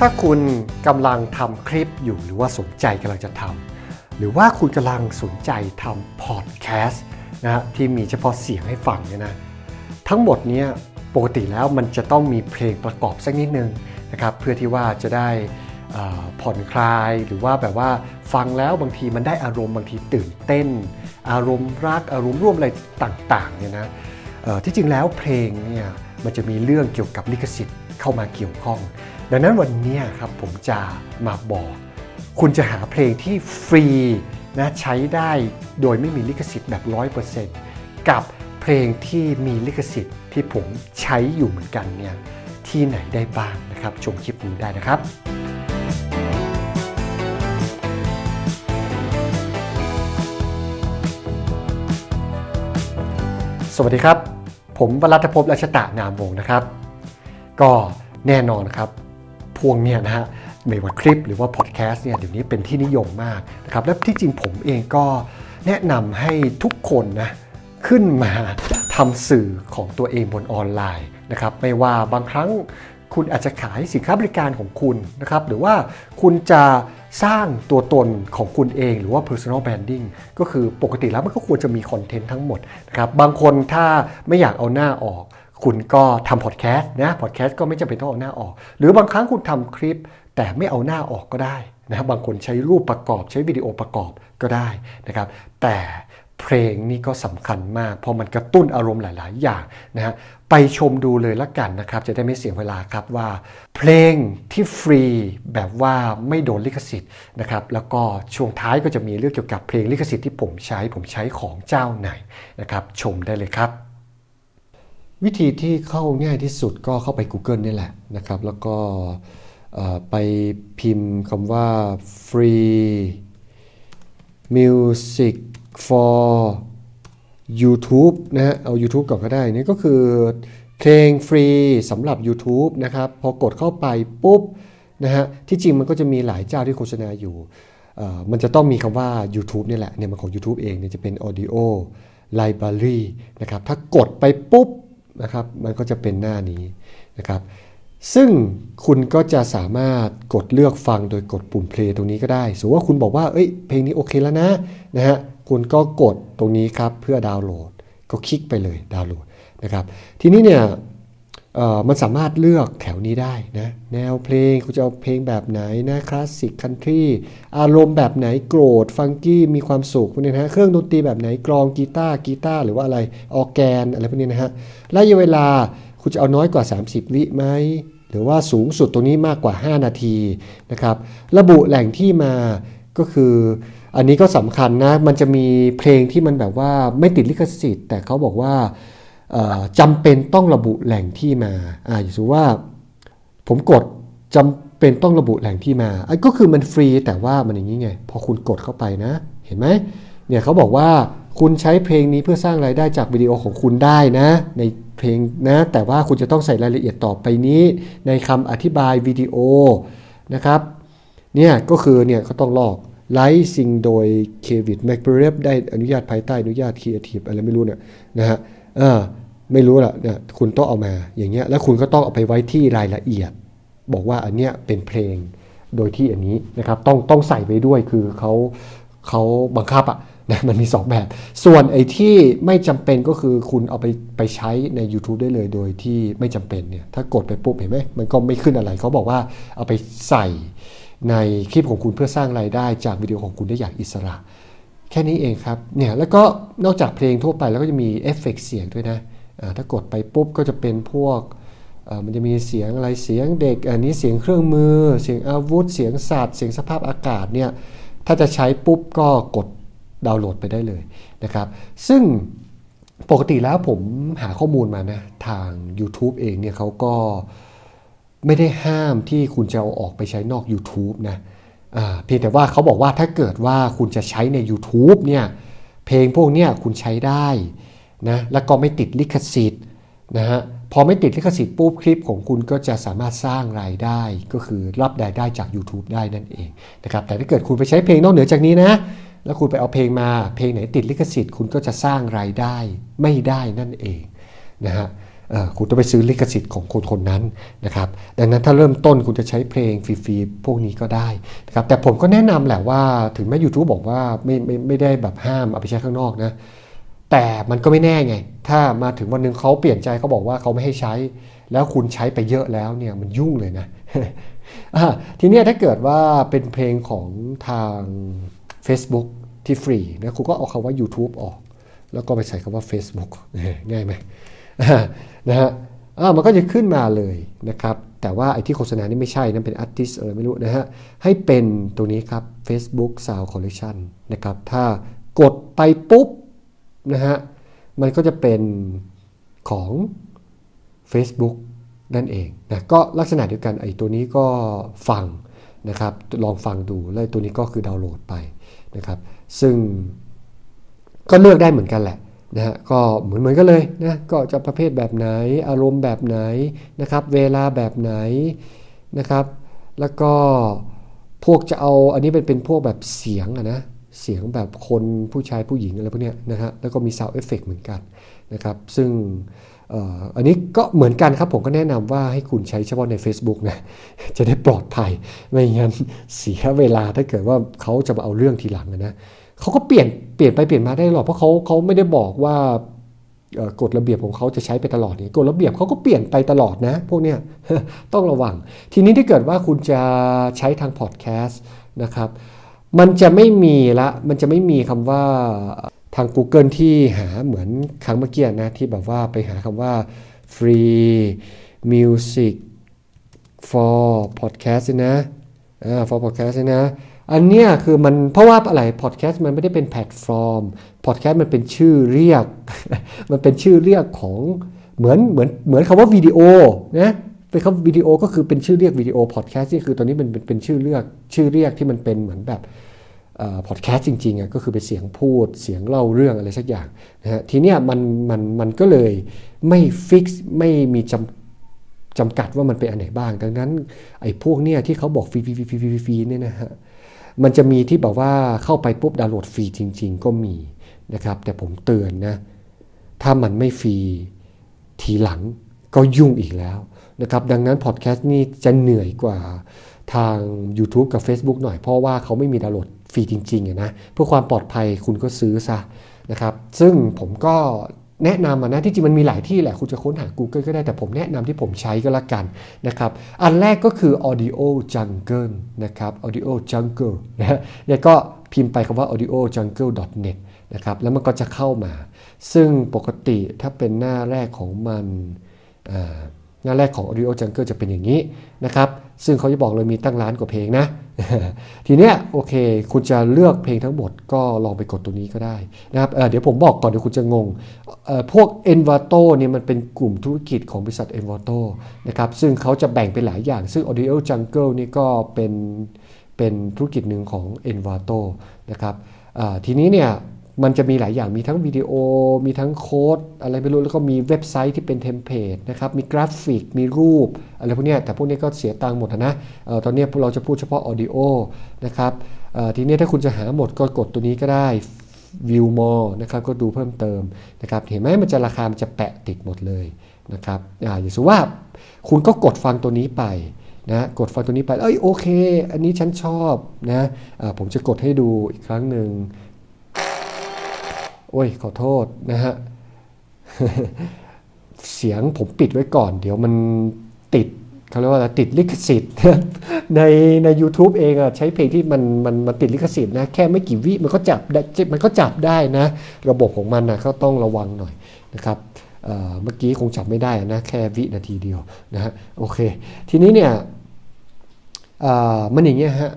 ถ้าคุณกำลังทำคลิปอยู่หรือว่าสนใจกำลังจะทำหรือว่าคุณกำลังสนใจทำพอดแคสต์นะฮะที่มีเฉพาะเสียงให้ฟังเนี่ยนะทั้งหมดเนี้ยปกติแล้วมันจะต้องมีเพลงประกอบสักนิดนึงนะครับเพื่อที่ว่าจะได้ผ่อนคลายหรือว่าแบบว่าฟังแล้วบางทีมันได้อารมณ์บางทีตื่นเต้น อารมณ์รักอารมณ์ร่วมอะไรต่างๆเนี่ยนะที่จริงแล้วเพลงเนี่ยมันจะมีเรื่องเกี่ยวกับลิขสิทธิ์เข้ามาเกี่ยวข้อง ดังนั้นวันนี้ครับผมจะมาบอก คุณจะหาเพลงที่ฟรีนะใช้ได้โดยไม่มีลิขสิทธิ์แบบ 100%กับเพลงที่มีลิขสิทธิ์ที่ผมใช้อยู่เหมือนกันเนี่ยที่ไหนได้บ้างนะครับชมคลิปนี้ได้นะครับสวัสดีครับ ผมวรัตภพรัชตะนามวงศ์นะครับ ก็แน่นอนครับ พวงเนี่ยนะฮะไม่ว่าคลิปหรือว่าพอดแคสต์เนี่ยเดี๋ยวนี้เป็นที่นิยมมากนะครับและที่จริงผมเองก็แนะนำให้ทุกคนนะขึ้นมาทำสื่อของตัวเองบนออนไลน์นะครับไม่ว่าบางครั้งคุณอาจจะขายสินค้าบริการของคุณนะครับหรือว่าคุณจะสร้างตัวตนของคุณเองหรือว่า personal branding ก็คือปกติแล้วมันก็ควรจะมีคอนเทนต์ทั้งหมดนะครับบางคนถ้าไม่อยากเอาหน้าออก คุณก็ทำพอดแคสต์นะพอดแคสต์ก็ไม่จำเป็นต้องเอาหน้าออก หรือบางครั้งคุณทำคลิป แต่ไม่เอาหน้าออกก็ได้นะครับบางคนใช้รูปประกอบใช้วิดีโอประกอบก็ได้นะครับแต่เพลงนี่ก็สำคัญมาก เพราะมันกระตุ้นอารมณ์หลาย ๆ อย่างนะฮะไปชมดูเลยละกันนะครับ จะได้ไม่เสียเวลาครับว่า เพลงที่ฟรีแบบว่าไม่โดนลิขสิทธิ์นะครับแล้วก็ช่วงท้ายก็จะมีเรื่องเกี่ยวกับเพลงลิขสิทธิ์ที่ผมใช้ผมใช้ของเจ้าไหนนะครับชมได้เลยครับ วิธีที่เข้าง่ายที่สุดก็เข้าไป Google นี่แหละนะครับ แล้วก็ไปพิมพ์คำว่า free music for YouTube นะฮะเอา YouTube ก่อนก็ได้นี่ก็คือเพลงฟรีสำหรับ YouTube นะครับ พอกดเข้าไปปุ๊บนะฮะที่จริงมันก็จะมีหลายเจ้าที่โฆษณาอยู่ มันจะต้องมีคำว่า YouTube นี่แหละเนี่ยมันของ YouTube เองเนี่ยจะเป็น audio library นะครับ ถ้ากดไปปุ๊บ นะครับ มันก็จะเป็นหน้านี้นะครับ ซึ่งคุณก็จะสามารถกดเลือกฟังโดยกดปุ่ม play ตรงนี้ก็ได้ สมมติว่าคุณบอกว่า เอ้ย เพลงนี้โอเคแล้วนะนะฮะ คุณก็กดตรงนี้ครับเพื่อดาวน์โหลด ก็คลิกไปเลยดาวน์โหลดนะครับ ทีนี้เนี่ย มันสามารถเลือกแถวนี้ได้นะแนวเพลงคุณจะเอาเพลงแบบไหนนะคลาสสิกคันทรีอารมณ์แบบไหนโกรธฟังกี้มีความสุขพวกนี้นะฮะเครื่องดนตรีแบบไหนกลองกีตาร์กีตาร์หรือว่าอะไรออแกนอะไรพวกนี้นะฮะระยะเวลาคุณจะเอาน้อยกว่า 30 วิไหมหรือว่าสูงสุดตรงนี้มากกว่า 5 นาทีนะครับระบุแหล่งที่มาก็คืออันนี้ก็สำคัญนะมันจะมีเพลงที่มันแบบว่าไม่ติดลิขสิทธิ์ แต่เขาบอกว่า จำเป็นต้องระบุแหล่งที่มาอ่าอย่างสมมติว่าผมกดจำเป็นต้องระบุแหล่งที่มาไอ้ก็คือมันฟรีแต่ว่ามันอย่างนี้ไง พอคุณกดเข้าไปนะ เห็นไหมเนี่ยเขาบอกว่าคุณใช้เพลงนี้เพื่อสร้างรายได้จากวิดีโอของคุณได้นะ ในเพลงนะ แต่ว่าคุณจะต้องใส่รายละเอียดต่อไปนี้ ในคำอธิบายวิดีโอนะครับเนี่ยก็คือเนี่ยก็ต้องลอกไลฟ์ซิงโดยเควิดแมคเบรฟได้อนุญาตภายใต้อนุญาตครีเอทีฟอะไรไม่รู้เนี่ยนะฮะ เออ ไม่รู้ละเนี่ยคุณต้องเอามาอย่างเงี้ย แล้วคุณก็ต้องเอาไปไว้ที่รายละเอียด บอกว่าอันเนี้ยเป็นเพลงโดยที่อันนี้นะครับต้องต้องใส่ไปด้วยคือเขาเขาบังคับอะนะมันมี 2 แบบ ส่วนไอ้ที่ไม่จำเป็นก็คือคุณเอาไปไปใช้ใน YouTube ได้เลยโดยที่ไม่จำเป็นเนี่ยถ้ากดไปปุ๊บเห็นไหมมันก็ไม่ขึ้นอะไรเขาบอกว่าเอาไปใส่ในคลิปของคุณเพื่อสร้างรายได้จากวิดีโอของคุณได้อย่างอิสระ แค่นี้เองครับเนี่ยแล้วก็นอกจากเพลงทั่วไปแล้วก็จะมีเอฟเฟกต์เสียงด้วยนะถ้ากดไปปุ๊บก็จะเป็นพวกมันจะมีเสียงอะไรเสียงเด็ก อันนี้เสียงเครื่องมือ เสียงอาวุธ เสียงสัตว์เสียงสภาพอากาศเนี่ยถ้าจะใช้ปุ๊บก็กดดาวน์โหลดไปได้เลยนะครับ ซึ่งปกติแล้วผมหาข้อมูลมานะทาง YouTube เองเนี่ยเขาก็ไม่ได้ห้ามที่คุณจะเอาออกไปใช้นอก YouTube นะ เพียงแต่ว่าเขาบอกว่าถ้าเกิดว่าคุณจะใช้ใน YouTube เนี่ยเพลงพวกเนี้ยคุณใช้ได้นะแล้วก็ไม่ติดลิขสิทธิ์นะฮะพอไม่ติดลิขสิทธิ์ปุ๊บคลิปของคุณก็จะสามารถสร้างรายได้ ก็คือรับรายได้จาก YouTube ได้นั่นเองนะครับแต่ถ้าเกิดคุณไปใช้เพลงนอกเหนือจากนี้นะแล้วคุณไปเอาเพลงมาเพลงไหนติดลิขสิทธิ์คุณก็จะสร้างรายได้ไม่ได้นั่นเองนะฮะ คุณต้องไปซื้อลิขสิทธิ์ของคนคนนั้นนะครับดังนั้นถ้าเริ่มต้นคุณจะใช้เพลงฟรีๆพวกนี้ก็ได้นะครับแต่ผมก็แนะนำแหละว่าถึงแม้ YouTube บอกว่าไม่ไม่ไม่ได้แบบห้ามเอาไปใช้ข้างนอกนะแต่มันก็ไม่แน่ไง ถ้ามาถึงวันหนึ่งเขาเปลี่ยนใจเขาบอกว่าเขาไม่ให้ใช้ แล้วคุณใช้ไปเยอะแล้วเนี่ยมันยุ่งเลยนะะทีนี้ถ้าเกิดว่าเป็นเพลงของทาง Facebook ที่ฟรีนะคุณก็เอาคำว่า YouTube ออก แล้วก็ไปใส่คำว่า Facebook ง่ายไหม นะฮะอ่ามันก็จะขึ้นมาเลยนะครับ แต่ว่าไอ้ที่โฆษณานี่ไม่ใช่นั่นเป็น artist เออไม่รู้นะฮะ ให้เป็นตัวนี้ครับ Facebook Sound Collection นะครับ ถ้ากดไปปุ๊บนะฮะ มันก็จะเป็นของ Facebook นั่นเองนะ ก็ลักษณะเดียวกันไอ้ตัวนี้ก็ฟังนะครับ ลองฟังดูแล้วตัวนี้ก็คือดาวน์โหลดไปนะครับ ซึ่งก็เลือกได้เหมือนกันแหละ นะฮะก็เหมือนเหมือนกันเลยนะก็จะประเภทแบบไหน อารมณ์แบบไหนนะครับ เวลาแบบไหนนะครับ แล้วก็พวกจะเอาอันนี้เป็นเป็นพวกแบบเสียงอะนะเสียงแบบคนผู้ชายผู้หญิงอะไรพวกเนี้ยนะฮะแล้วก็มี sound effect เหมือนกันนะครับซึ่งอันนี้ก็เหมือนกันครับผมก็แนะนำว่าให้คุณใช้เฉพาะใน Facebook นะจะได้ปลอดภัย ไม่งั้นเสียเวลาถ้าเกิดว่าเขาจะมาเอาเรื่องทีหลังนะ เขาก็เปลี่ยนเปลี่ยนไปเปลี่ยนมาได้หรอกเพราะเขาเขาไม่ได้บอกว่ากฎระเบียบของเขาจะใช้ไปตลอดนี่กฎระเบียบเขาก็เปลี่ยนไปตลอดนะ พวกเนี้ยต้องระวัง ทีนี้ถ้าเกิดว่าคุณจะใช้ทางพอดแคสต์นะครับ มันจะไม่มีละ มันจะไม่มีคำว่าทาง Google ที่หาเหมือนครั้งเมื่อกี้นะ ที่แบบว่าไปหาคำว่า free music for podcast นะอ่า for podcast นะ อันเนี้ยคือมันเพราะว่าอะไรพอดแคสต์มันไม่ได้เป็นแพลตฟอร์มพอดแคสต์มันเป็นชื่อเรียก มันเป็นชื่อเรียกของเหมือนเหมือนเหมือนคำว่าวิดีโอนะเป็นคำวิดีโอก็คือเป็นชื่อเรียกวิดีโอพอดแคสต์นี่คือตอนนี้มันเป็นเป็นชื่อเรียกชื่อเรียกที่มันเป็นเหมือนแบบพอดแคสต์จริงๆอะก็คือเป็นเสียงพูดเสียงเล่าเรื่องอะไรสักอย่างนะฮะทีเนี้ยมันมันมันก็เลยไม่ฟิกซ์ไม่มีจำจำกัดว่ามันเป็นอันไหนบ้าง ดังนั้นไอ้พวกเนี่ยที่เขาบอกฟรีฟรีฟรีฟรีฟรีเนี่ยนะฮะ มันจะมีที่แบบว่าเข้าไปปุ๊บดาวน์โหลดฟรีจริง ๆ ก็มีนะครับ แต่ผมเตือนนะ ถ้ามันไม่ฟรีทีหลังก็ยุ่งอีกแล้วนะครับ ดังนั้นพอดแคสต์นี่จะเหนื่อยกว่าทาง YouTube กับ Facebook หน่อย เพราะว่าเขาไม่มีดาวน์โหลดฟรีจริงๆนะ เพื่อความปลอดภัยคุณก็ซื้อซะนะครับ ซึ่งผมก็ แนะนำนะที่จริงมันมีหลายที่แหละคุณจะค้นหา Google ก็ได้แต่ผมแนะนำที่ผมใช้ก็แล้วกันนะครับอันแรกก็คือ Audio Jungle นะครับ Audio Jungle นะฮะเนี่ก็พิมพ์ไปคำว่า audiojungle.net นะครับแล้วมันก็จะเข้ามา ซึ่งปกติถ้าเป็นหน้าแรกของมันอ่า หน้าแรกของ Audio Jungle จะเป็นอย่างนี้นะครับซึ่งเขาจะบอกเลยมีตั้งล้านกว่าเพลงนะ ทีเนี้ยโอเค คุณจะเลือกเพลงทั้งหมดก็ลองไปกดตัวนี้ก็ได้นะครับเเดี๋ยวผมบอกก่อนเดี๋ยวคุณจะงง พวก Envato เนี่ยมันเป็นกลุ่มธุรกิจของบริษัท Envato นะครับซึ่งเขาจะแบ่งเป็นหลายอย่าง ซึ่ง Audio Jungle นี่ก็เป็นเป็นธุรกิจหนึ่งของ Envato นะครับทีนี้เนี่ย มันจะมีหลายอย่างมีทั้งวิดีโอ มีทั้งโค้ด อะไรไม่รู้ แล้วก็มีเว็บไซต์ที่เป็นเทมเพลตนะครับ มีกราฟิก มีรูป อะไรพวกนี้แต่พวกนี้ก็เสียตังค์หมดนะออตอนนี้เราจะพูดเฉพาะออดิโอนะครับออทีนี้ถ้าคุณจะหาหมดก็กดตัวนี้ก็ได้ View More นะครับก็ดูเพิ่มเติมนะครับเห็นไหมมันจะราคามันจะแปะติดหมดเลยนะครับอ่าอย่างสมมุติว่าคุณก็กดฟังตัวนี้ไปนะกดฟังตัวนี้ไปเอ้ยโอเค อันนี้ฉันชอบนะอ่าผมจะกดให้ดูอีกครั้งหนึ่ง อ้ยขอโทษนะฮะ เสียงผมปิดไว้ก่อน เดี๋ยวมันติดเขาเรียกว่าอะไรติดลิขสิทธิ์ในใน u t u b e เองอะใช้เพลงที่มันมันมันติดลิขสิทธิ์นะ แค่ไม่กี่วิมันก็จับได้มันก็จับได้นะ ระบบของมันนะก็ต้องระวังหน่อยนะครับเมื่อกี้คงจับไม่ได้นะแค่วินาทีเดียวนะฮะโอเค ทีนี้เนี่ยมันอย่างเงี้ยฮะ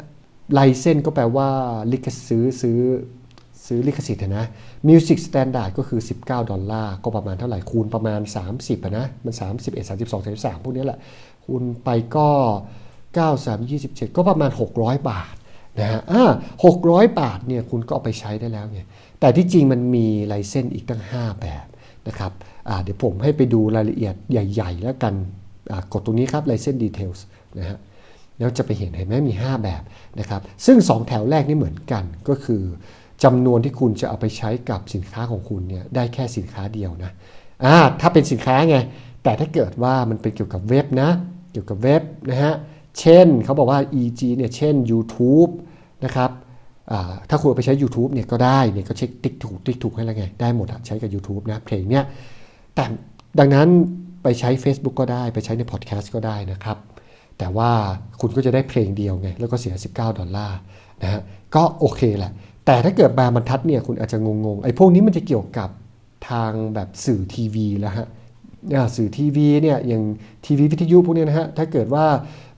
ไลเซนก็แปลว่าลิขซื้อซื้อ ซื้อลิขสิทธิ์อะนะ Music Standard ก็คือ 19 ดอลลาร์ ก็ประมาณเท่าไหร่คูณประมาณ 30นะมัน 31 32 33 พวกนี้แหละ คูณไปก็ 93 27 ก็ประมาณ 600 บาทนะฮะอ่า600บาทเนี่ยคุณก็เอาไปใช้ได้แล้วไงแต่ที่จริงมันมีลเซนส์อีกตั้ง 5 แบบนะครับอ่าเดี๋ยวผมให้ไปดูรายละเอียดใหญ่ ๆ แล้วกันอ่ากดตรงนี้ครับ License Details นะฮะแล้วจะไปเห็นเห็นไหมมี 5 แบบนะครับซึ่ง 2 แถวแรกนี่เหมือนกันก็คือ จำนวนที่คุณจะเอาไปใช้กับสินค้าของคุณเนี่ยได้แค่สินค้าเดียวนะอ่าถ้าเป็นสินค้าไง แต่ถ้าเกิดว่ามันเป็นเกี่ยวกับเว็บนะ เกี่ยวกับเว็บนะฮะ เช่นเขาบอกว่า EG เนี่ยเช่น YouTube นะครับถ้าคุณไปใช้ YouTube เนี่ยก็ได้เนี่ยก็เช็คติ๊กถูกติ๊กถูกให้แล้วไง ได้หมดอะใช้กับ YouTube นะเพลงเนี่ยแต่ดังนั้นไปใช้ Facebook ก็ได้ไปใช้ในพอดแคสต์ก็ได้นะครับ แต่ว่าคุณก็จะได้เพลงเดียวไง แล้วก็เสีย 19 ดอลลาร์นะฮะก็โอเคแหละ แต่ถ้าเกิดบาร์บรรทัดเนี่ยคุณอาจจะงงๆไอ้พวกนี้มันจะเกี่ยวกับทางแบบสื่อทีวีแล้วฮะสื่อทีวีเนี่ยอย่างทีวีวิทยุพวกนี้นะฮะถ้าเกิดว่า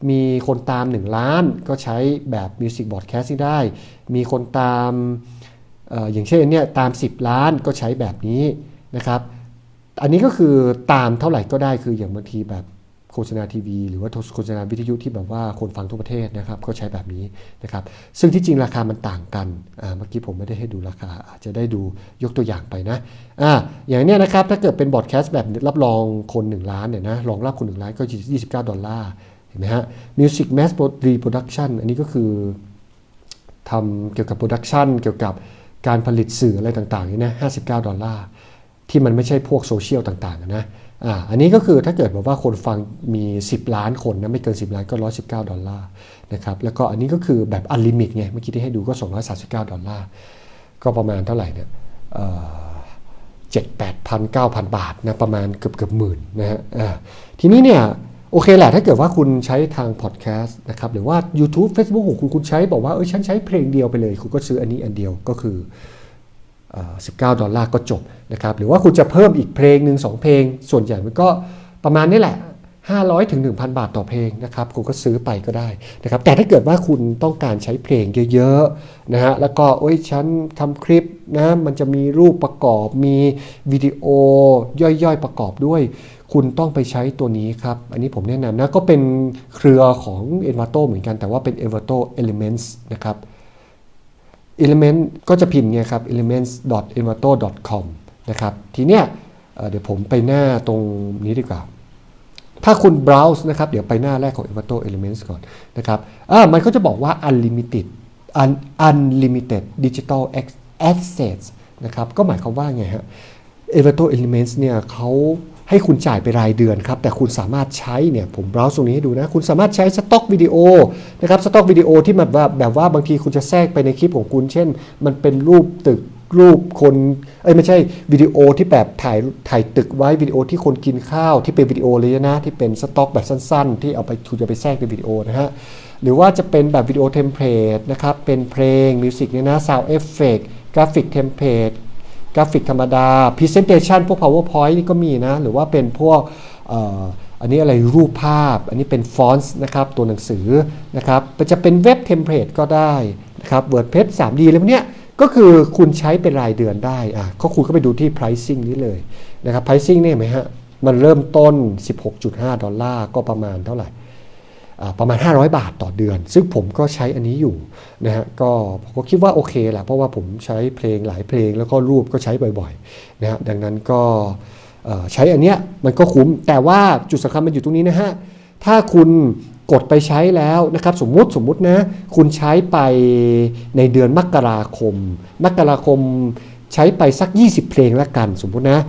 มีคนตาม 1 ล้านก็ใช้แบบมิวสิกบอร์ดแคสต์ได้ มีคนตามอออย่างเช่นเนี่ยตาม 10 ล้านก็ใช้แบบนี้นะครับ อันนี้ก็คือตามเท่าไหร่ก็ได้คืออย่างบางทีแบบ โฆษณาทีวี หรือว่าโฆษณาวิทยุที่แบบว่าคนฟังทั่วประเทศนะครับก็ใช้แบบนี้นะครับซึ่งที่จริงราคามันต่างกันเมื่อกี้ผมไม่ได้ให้ดูราคาอาจจะได้ดูยกตัวอย่างไปนะอ่าอย่างเนี้ยนะครับถ้าเกิดเป็นบอร์ดแคสต์แบบรับรองคน 1 ล้านเนี่ยนะรองรับคน 1 ล้านก็ 29 ดอลลาร์เห็นไหมฮะ Music Mass Reproduction อันนี้ก็คือทำเกี่ยวกับโปรดักชันเกี่ยวกับการผลิตสื่ออะไรต่างๆนี่นะ59 ดอลลาร์ที่มันไม่ใช่พวกโซเชียลต่างๆนะ อ่าอันนี้ก็คือถ้าเกิดแบบว่าคนฟังมี 10 ล้านคนนะไม่เกิน 10 ล้านก็ 119 ดอลลาร์นะครับแล้วก็อันนี้ก็คือแบบอันลิมิตไงเมื่อกี้ที่ให้ดูก็ 239 ดอลลาร์ก็ประมาณเท่าไหร่เนี่ยเจ็ดแปดพันเก้าพันบาทนะประมาณเกือบเกือบหมื่นนะฮะอ่าทีนี้เนี่ยโอเคแหละถ้าเกิดว่าคุณใช้ทางพอดแคสต์นะครับหรือว่า YouTube Facebook ของคุณคุณใช้บอกว่าเออฉันใช้เพลงเดียวไปเลย คุณก็ซื้ออันนี้อันเดียวก็คือ 19 ดอลลาร์ก็จบ นะครับหรือว่าคุณจะเพิ่มอีกเพลงหนึ่งสองเพลง ส่วนใหญ่มันก็ประมาณนี้แหละ 500ถึง1,000 บาทต่อเพลงนะครับคุณก็ซื้อไปก็ได้นะครับแต่ถ้าเกิดว่าคุณต้องการใช้เพลงเยอะๆนะฮะแล้วก็โอ้ยฉันทำคลิปนะมันจะมีรูปประกอบมีวิดีโอย่อยๆประกอบด้วย คุณต้องไปใช้ตัวนี้ครับ อันนี้ผมแนะนำนะก็เป็นเครือของ Envato เหมือนกันแต่ว่าเป็น Envato Elements นะครับ element ก็จะพิมพ์เนี่ยครับ elements.envato.com นะครับทีเนี้ยเเดี๋ยวผมไปหน้าตรงนี้ดีกว่าถ้าคุณ browse นะครับ เดี๋ยวไปหน้าแรกของ envato elements ก่อนนะครับอ่ามันก็จะบอกว่า unlimited un, unlimited digital assets นะครับ ก็หมายความว่าไงฮะ envato elements เนี่ยเขาให้คุณจ่ายไปรายเดือนครับ แต่คุณสามารถใช้เนี่ย ผมเบราว์ตรงนี้ให้ดูนะ คุณสามารถใช้สต็อกวิดีโอนะครับ สต็อกวิดีโอที่มันแบบแบบว่าบางทีคุณจะแทรกไปในคลิปของคุณ เช่น มันเป็นรูปตึก รูปคนเอ้ยไม่ใช่วิดีโอที่แบบถ่ายถ่ายตึกไว้วิดีโอที่คนกินข้าวที่เป็นวิดีโอเลยนะที่เป็นสต็อกแบบสั้นๆ ที่เอาไปคุณจะไปแทรกในวิดีโอนะฮะหรือว่าจะเป็นแบบวิดีโอเทมเพลตนะครับเป็นเพลงมิวสิกเนี่ยนะซาวเอฟเฟกกราฟิกเทมเพลตกราฟิกธรรมดา Presentation พวก PowerPoint นี่ก็มีนะ หรือว่าเป็นพวกอ,อ,อันนี้อะไรรูปภาพ อันนี้เป็นฟอนต์นะครับ ตัวหนังสือนะครับจะเป็นเว็บเทมเพลตก็ได้นะครับ WordPress 3D อะไรพวกเนี้ย ก็คือคุณใช้เป็นรายเดือนได้อะก็คุณก็ไปดูที่ pricing นี้เลยนะครับ pricing เนี่ยไหมฮะ มันเริ่มต้น 16.5 ดอลลาร์ก็ประมาณเท่าไหร่อ่าประมาณ 500 บาทต่อเดือน ซึ่งผมก็ใช้อันนี้อยู่นะฮะก็ผมก็คิดว่าโอเคแหละเพราะว่าผมใช้เพลงหลายเพลงแล้วก็รูปก็ใช้บ่อยๆนะฮะดังนั้นก็ใช้อันเนี้ยมันก็คุ้มแต่ว่าจุดสำคัญมันอยู่ตรงนี้นะฮะถ้าคุณ กดไปใช้แล้วนะครับสมมุติสมมุตินะคุณใช้ไปในเดือนมกราคม มกราคมใช้ไปสัก 20 เพลงละกันสมมุตินะ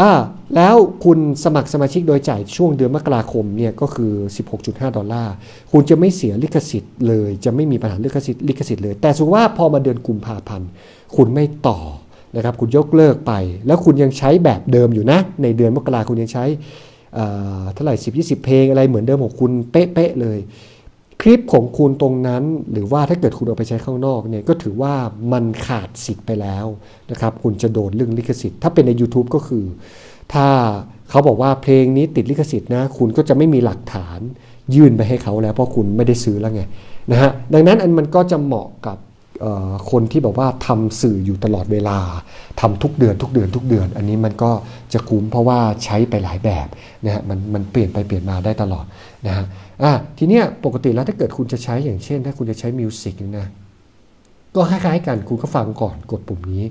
อ่าแล้วคุณสมัครสมาชิกโดยจ่ายช่วงเดือนมกราคมเนี่ยก็คือ 16.5 ดอลลาร์ คุณจะไม่เสียลิขสิทธิ์เลย จะไม่มีปัญหาลิขสิทธิ์ลิขสิทธิ์เลย แต่สมมติว่าพอมาเดือนกุมภาพันธ์ คุณไม่ต่อนะครับคุณยกเลิกไป แล้วคุณยังใช้แบบเดิมอยู่นะ ในเดือนมกราคุณยังใช้ เท่าไหร่10 20เพลงอะไรเหมือนเดิมของคุณเป๊ะๆเลย คลิปของคุณตรงนั้น หรือว่าถ้าเกิดคุณเอาไปใช้ข้างนอกเนี่ยก็ถือว่ามันขาดสิทธิ์ไปแล้วนะครับคุณจะโดนเรื่องลิขสิทธิ์ ถ้าเป็นใน YouTube ก็คือ ถ้าเขาบอกว่าเพลงนี้ติดลิขสิทธิ์นะคุณก็จะไม่มีหลักฐานยื่นไปให้เขาแล้วเพราะคุณไม่ได้ซื้อแล้วไงนะฮะดังนั้นอันมันก็จะเหมาะกับ คนที่แบบว่าทำสื่ออยู่ตลอดเวลาทำทุกเดือนทุกเดือนทุกเดือน อันนี้มันก็จะคุ้มเพราะว่าใช้ไปหลายแบบนะฮะมันมันเปลี่ยนไปเปลี่ยนมาได้ตลอดนะฮะอะทีเนี้ยปกติแล้วถ้าเกิดคุณจะใช้อย่างเช่น ถ้าคุณจะใช้มิวสิกนะก็คล้ายๆกันคุณก็ฟังก่อนกดปุ่มนี้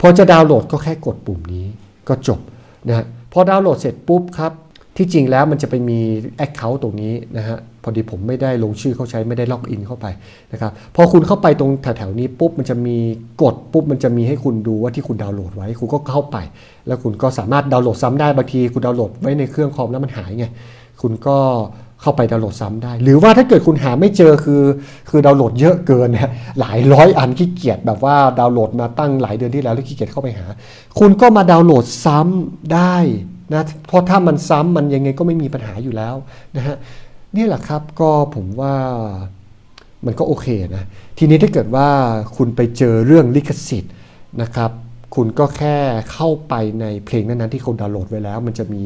พอจะดาวน์โหลดก็แค่กดปุ่มนี้ก็จบนะฮะพอดาวน์โหลดเสร็จปุ๊บครับที่จริงแล้วมันจะไปมี Account ตรงนี้นะฮะ พอดีผมไม่ได้ลงชื่อเข้าใช้ไม่ได้ล็อกอินเข้าไปนะครับพอคุณเข้าไปตรงแถวๆนี้ปุ๊บมันจะมีกดปุ๊บมันจะมีให้คุณดูว่าที่คุณดาวน์โหลดไว้ คุณก็เข้าไป แล้วคุณก็สามารถดาวน์โหลดซ้ำได้บางทีคุณดาวน์โหลดไว้ในเครื่องคอมแล้วมันหายไงคุณก็เข้าไปดาวน์โหลดซ้ำได้ หรือว่าถ้าเกิดคุณหาไม่เจอคือ คือดาวน์โหลดเยอะเกินนี่ยหลายร้อยอันขี้เกียจแบบว่าดาวน์โหลดมาตั้งหลายเดือนที่แล้วแล้วขี้เกียจเข้าไปหา คุณก็มาดาวน์โหลดซ้ำได้นะเพราะถ้ามันซ้ำมันยังไงก็ไม่มีปัญหาอยู่แล้วนะฮะ นี่แหละครับก็ผมว่ามันก็โอเคนะ ทีนี้ถ้าเกิดว่าคุณไปเจอเรื่องลิขสิทธิ์นะครับ คุณก็แค่เข้าไปในเพลงนั้นๆที่คุณดาวน์โหลดไว้แล้ว มันจะมี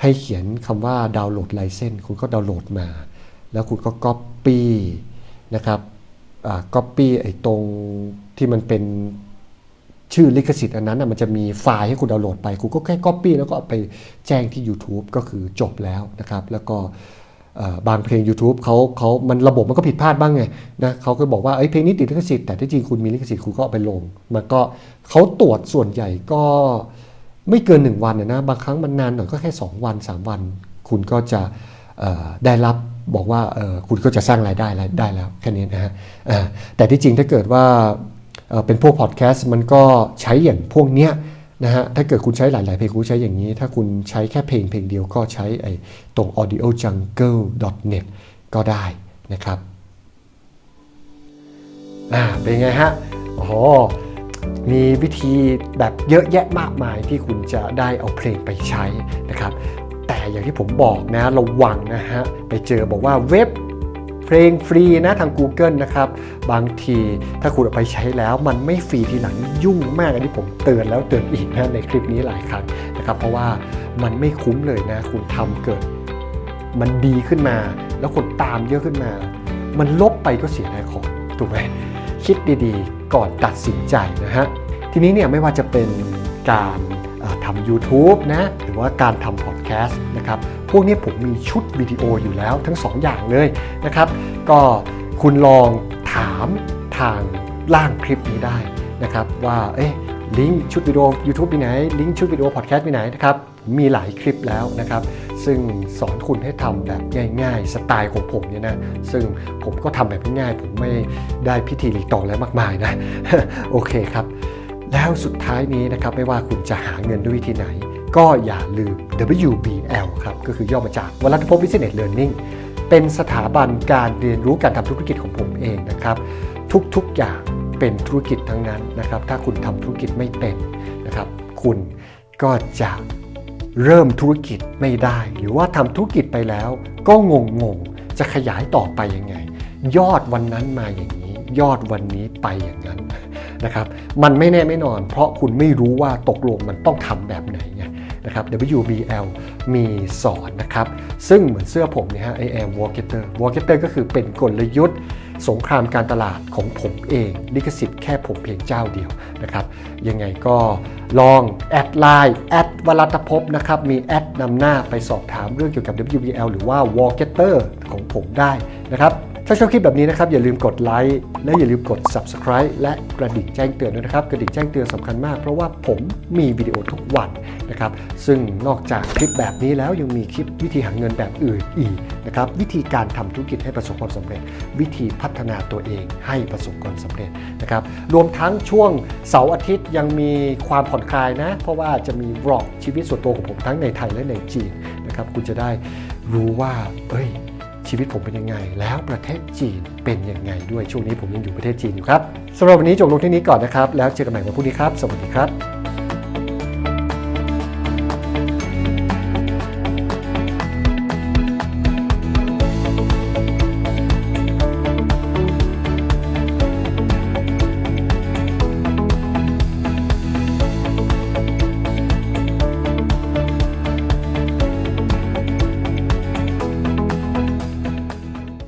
ให้เขียนคำว่าดาวน์โหลดไลเซนคุณก็ดาวน์โหลดมา แล้วคุณก็ก๊อปปี้นะครับก๊อปปี้ไอ้ตรงที่มันเป็นชื่อลิขสิทธิ์อันนั้นนะมันจะมีไฟล์ให้คุณดาวน์โหลดไป คุณก็แค่ก๊อปปี้แล้วก็ไปแจ้งที่ YouTube ก็คือจบแล้วนะครับ แล้วก็ บางเพลง YouTube เขาเขามันระบบมันก็ผิดพลาดบ้างไงนะเขาก็บอกว่าเอ้ยเพลงนี้ติดลิขสิทธิ์แต่ที่จริงคุณมีลิขสิทธิ์คุณก็เอาไปลง มันก็เขาตรวจส่วนใหญ่ก็ไม่เกิน 1 วันนะนะบางครั้งมันนานหน่อยก็แค่ 2 วัน 3 วัน คุณก็จะได้รับบอกว่าคุณก็จะสร้างรายได้ได้แล้วแค่นี้นะฮะแต่ที่จริงถ้าเกิดว่าเเป็นพวกพอดแคสต์มันก็ใช้อย่างพวกเนี้ย นะฮะถ้าเกิดคุณใช้หลาย ๆ เพลงคุณใช้อย่างนี้ ถ้าคุณใช้แค่เพลงเพลงเดียวก็ใช้ไอ้ตรง audiojungle.net ก็ได้นะครับอ่าเป็นไงฮะโอ้มีวิธีแบบเยอะแยะมากมายที่คุณจะได้เอาเพลงไปใช้นะครับ แต่อย่างที่ผมบอกนะระวังนะฮะไปเจอบอกว่าเว็บ เพลงฟรีนะทาง Google นะครับ บางทีถ้าคุณเอาไปใช้แล้วมันไม่ฟรีทีหลังยุ่งมากอันนี้ผมเตือนแล้วเตือนอีกนะในคลิปนี้หลายครั้งนะครับ เพราะว่ามันไม่คุ้มเลยนะ คุณทำเกิด มันดีขึ้นมา แล้วคนตามเยอะขึ้นมา มันลบไปก็เสียดายของถูกไหมคิดดีๆ ก่อนตัดสินใจนะฮะทีนี้เนี่ยไม่ว่าจะเป็นการ ทำ YouTube นะ หรือว่าการทำพอดแคสต์นะครับ พวกนี้ผมมีชุดวิดีโออยู่แล้วทั้ง 2 อย่างเลยนะครับ ก็คุณลองถามทางล่างคลิปนี้ได้นะครับ ว่าเอ๊ะลิงก์ชุดวิดีโอ YouTube ไปไหน ลิงก์ชุดวิดีโอพอดแคสต์ไปไหนนะครับมีหลายคลิปแล้วนะครับ ซึ่งสอนคุณให้ทำแบบง่ายๆ สไตล์ของผมเนี่ยนะ ซึ่งผมก็ทำแบบง่ายๆ ผมไม่ได้พิธีรีตองอะไรมากมายนะ โอเคครับ แล้วสุดท้ายนี้นะครับไม่ว่าคุณจะหาเงินด้วยวิธีไหน ก็อย่าลืม WBL ครับก็คือย่อมาจากวลัตพบ Business Learning เป็นสถาบันการเรียนรู้การทำธุรกิจของผมเองนะครับ ทุกๆอย่างเป็นธุรกิจทั้งนั้นนะครับ ถ้าคุณทำธุรกิจไม่เป็นนะครับ คุณก็จะเริ่มธุรกิจไม่ได้ หรือว่าทำธุรกิจไปแล้ว ก็งงงๆจะขยายต่อไปยังไง ยอดวันนั้นมาอย่างนี้ ยอดวันนี้ไปอย่างนั้น นะครับมันไม่แน่ไม่นอน เพราะคุณไม่รู้ว่าตกลงมันต้องทำแบบไหนไงนะครับ WBL มีสอนนะครับ ซึ่งเหมือนเสื้อผมเนี่ยฮะ I am Walketer Walketer ก็คือเป็นกลยุทธ์สงครามการตลาดของผมเอง ลิขสิทธิ์แค่ผมเพียงเจ้าเดียวนะครับ ยังไงก็ลองแอดไลน์แอดวรัตภพนะครับ มีแอดนำหน้าไปสอบถามเรื่องเกี่ยวกับ WBL หรือว่า Walketer ของผมได้นะครับ ถ้าชอบคลิปแบบนี้นะครับอย่าลืมกดไลค์และอย่าลืมกด Subscribe และกระดิ่งแจ้งเตือนด้วยนะครับ กระดิ่งแจ้งเตือนสำคัญมาก เพราะว่าผมมีวิดีโอทุกวันนะครับ ซึ่งนอกจากคลิปแบบนี้แล้วยังมีคลิปวิธีหาเงินแบบอื่นอีกนะครับวิธีการทำธุรกิจให้ประสบความสำเร็จ วิธีพัฒนาตัวเองให้ประสบความสำเร็จนะครับรวมทั้งช่วงเสาร์อาทิตย์ยังมีความผ่อนคลายนะ เพราะว่าจะมีบล็อกชีวิตส่วนตัวของผมทั้งในไทยและในจีนนะครับคุณจะได้รู้ว่าเอ้ย ชีวิตผมเป็นยังไง แล้วประเทศจีนเป็นยังไงด้วยช่วงนี้ผมยังอยู่ประเทศจีนอยู่ครับสำหรับวันนี้จบลงที่นี้ก่อนนะครับ แล้วเจอกันใหม่วันพรุ่งนี้ครับ สวัสดีครับ